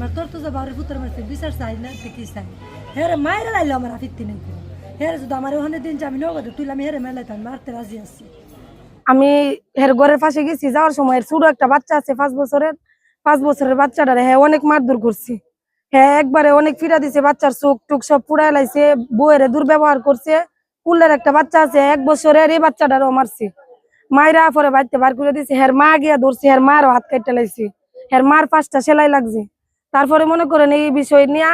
আমার তোর তো যে বাড়ির পুত্র মারছে বিচার চাই না কি চাই? হেরে মায়ের লাইলো আমার আফিত্তি নেই হেরে যদি আমার ওখানে দিন যে আমি নগদে তুই আমি হেরে মেলাইতাম মারতে রাজি আছি। আমি হের ঘরের পাশে গেছি, যাওয়ার সময় এর ছোট একটা বাচ্চা আছে, পাঁচ বছরের পাঁচ বছরের বাচ্চাটারে হ্যাঁ অনেক মারধর করছি। হ্যাঁ একবারে অনেক ফিরা দিছে বাচ্চার চোখ টুক সব পুড়াই লাইছে, বউয়ের দুর্ব্যবহার করছে। কুলের একটা বাচ্চা আছে, এক বছরের এই বাচ্চাটারও মারছে। মায়েরা পরে বাড়িতে বার করে দিছে, হের মা গিয়া ধরছে, হের মারও হাত কাটতে লাইছে। হের মার পাঁচটা সেলাই লাগছে। তারপরে মনে করেন এই বিষয় নিয়ে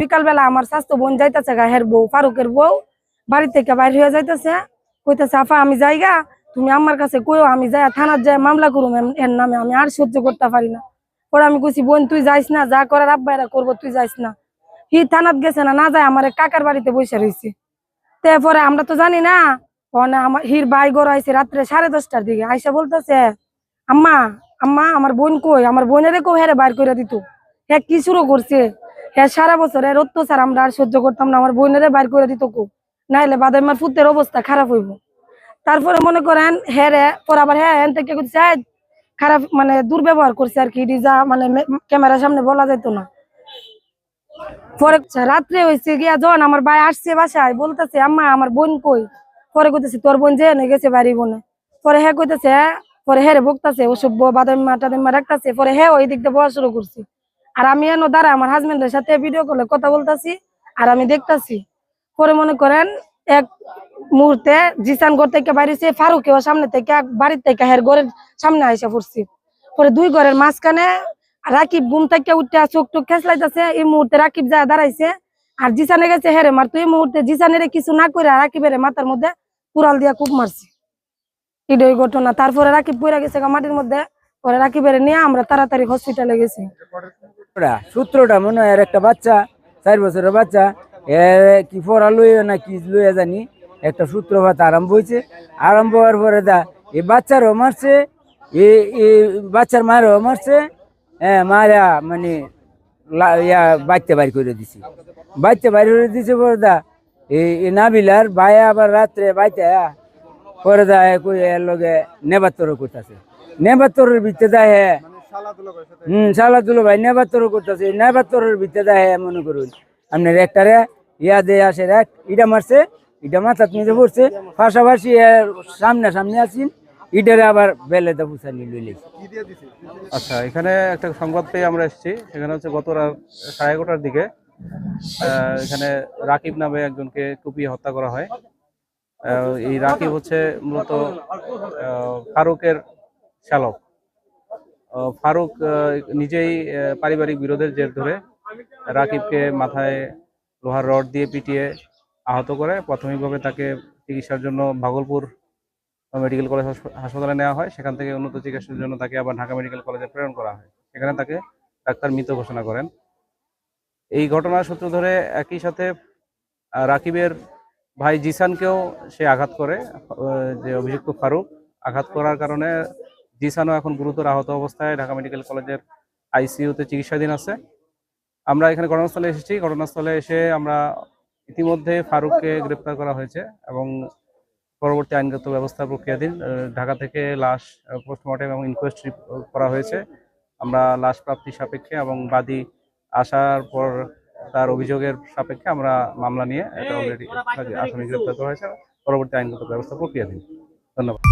বিকালবেলা আমার স্বাস্থ্য বোন যাইতেছে গা, হের বউ, ফারুকের বউ, বাড়ি থেকে বাইর হয়ে যাইতেছে। কইতেছে, আফা, আমি যাইগা তুমি আমার কাছে কইও, আমি যাই থানার যাই মামলা করুম এর নামে আমি আর সহ্য করতে পারি না। পরে আমি কইছি, বোন, তুই যাইস না, যা করার আব্বাইরা করব, তুই যাইস না। হি থানাত গেছে না না যায় আমার কাকার বাড়িতে বসে রয়েছে তারপরে আমরা তো জানি না আমার হির ভাই গড় আইসে রাত্রে সাড়ে দশটার দিকে, আইসা বলতেছে, আম্মা আম্মা, আমার বোন কই, আমার বোনের কেউ হেরে বাইর করে দিত? হ্যাঁ কি শুরু করছে? হ্যাঁ সারা বছর এর অত্যাচার আমরা আর সহ্য করতাম না। আমার বোনের বাইর করে দিত কো। নাইলে বাদে আমার ফুতের অবস্থা খারাপ হইব। তারপরে মনে করেন হ্যাঁ রে, পর আবার হ্যাঁ এন থেকে খারাপ মানে দুর্ব্যবহার করছে আর কি যা মানে ক্যামেরার সামনে বলা যেত না। পরে রাত্রে হয়েছে গিয়া যখন আমার ভাই আসছে বাসায়, বলতেছে, আম্মা, আমার বোন কই? পরে কইতেছে, তোর বোন যে গেছে বাড়ি বোনে। পরে হ্যাঁ কইতেছে, পরে হ্যাঁ রে, বকতাছে ওসব বাদাম টাদাম রাখতেছে। পরে হ্যাঁ ওই দিক দিয়ে বলা শুরু করছি। আর আমি এনো দাঁড়া আমার হাজবেন্ডের সাথে ভিডিও কলে কথা বলতাছি, আর আমি দেখতাছি, পরে মনে করেন এক মুহূর্তে জিসান ঘর থেকে বাইরেছে ফারুকেও সামনে থেকে এক বাড়ির থেকে হের ঘরের সামনে আইসা পড়ছি। পরে দুই ঘরের মাঝখানে রাকিব ঘুম থেকে উঠতে চোখ টোক খেসলাইতেছে এই মুহূর্তে রাকিব যায় দাঁড়াইছে, আর জিসানে গেছে হেরে মার তো এই মুহূর্তে জিসানের কিছু না করে রাকিবের মাথার মধ্যে কুড়াল দিয়া কূপ মারছি। এটাই ঘটনা, তারপরে রাকিব পড়ে গেছে মাটির মধ্যে। পরে রাকিবের নিয়ে আমরা তাড়াতাড়ি হসপিটালে গেছি। সূত্রটা মনে হয় একটা বাচ্চা, চার বছরের বাচ্চা কি পড়া লইয়া না কি লইয়া জানি, একটা সূত্রপাত আরম্ভ হয়েছে। আরম্ভ হওয়ার পরে দা, এই বাচ্চারও মারছে এ এ বাচ্চার মারও মারছে হ্যাঁ মারা মানে ইয়া বাইর করে দিছি। বাচ্চা বাইর করে দিছে পরে দা, এই এই নাবিলার ভাই আবার রাত্রে বাইতে পরে দা এর লগে নেবাত্তর করতেছে। নেবাত্তরের ভিতরে দা হ্যাঁ হম সালাদুলো ভাই নেবাত্তর করতেছে। নেবাত্তরের ভিতরে দেয় মনে করুন। আপনার একটারে ইয়া দিয়ে আসে এক ইটা মারছে ইটা মাথাত নিতে পড়ছে। পাশাপাশি সামনে সামনে আসিন ইটারে আবার বেলেতে পুষানি লইলে। আচ্ছা এখানে একটা সংবাদ পেয়ে আমরা এসেছি। সেখানে হচ্ছে গত রাত সাড়ে এগারোটার দিকে আহ, এখানে রাকিব নামে একজনকে কুপিয়ে হত্যা করা হয়। আহ, এই রাকিব হচ্ছে মূলত আহ, ফারুকের চালক ফারুক নিজেই পারিবারিক বিরোধের জের ধরে রাকিবকে মাথায় লোহার রড দিয়ে পিটিয়ে আহত করে। প্রাথমিকভাবে তাকে চিকিৎসার জন্য ভাগলপুর মেডিকেল কলেজ হাসপাতালে নেওয়া হয়। সেখান থেকে উন্নত চিকিৎসার জন্য তাকে আবার ঢাকা মেডিকেল কলেজে প্রেরণ করা হয়। সেখানে তাকে ডাক্তার মৃত ঘোষণা করেন। এই ঘটনার সূত্র ধরে একই সাথে রাকিবের ভাই জিসানকেও সে আঘাত করে। যে অভিযুক্ত ফারুক, আঘাত করার কারণে জিসানও এখন গুরুতর আহত অবস্থায় ঢাকা মেডিকেল কলেজের আইসিইউতে চিকিৎসাধীন আছে। আমরা এখানে ঘটনাস্থলে এসেছি। ঘটনাস্থলে এসে আমরা ইতিমধ্যে ফারুককে গ্রেপ্তার করা হয়েছে এবং পরবর্তী আইনগত ব্যবস্থা প্রক্রিয়াধীন ঢাকা থেকে লাশ পোস্টমর্টেম এবং ইনকোয়েস্ট করা হয়েছে। আমরা লাশ প্রাপ্তি সাপেক্ষে এবং বাদী আসার পর তার অভিযোগের সাপেক্ষে আমরা মামলা নিয়ে এটা অলরেডি আসামি গ্রেপ্তার করা হয়েছে। পরবর্তী আইনগত ব্যবস্থা প্রক্রিয়াধীন। ধন্যবাদ।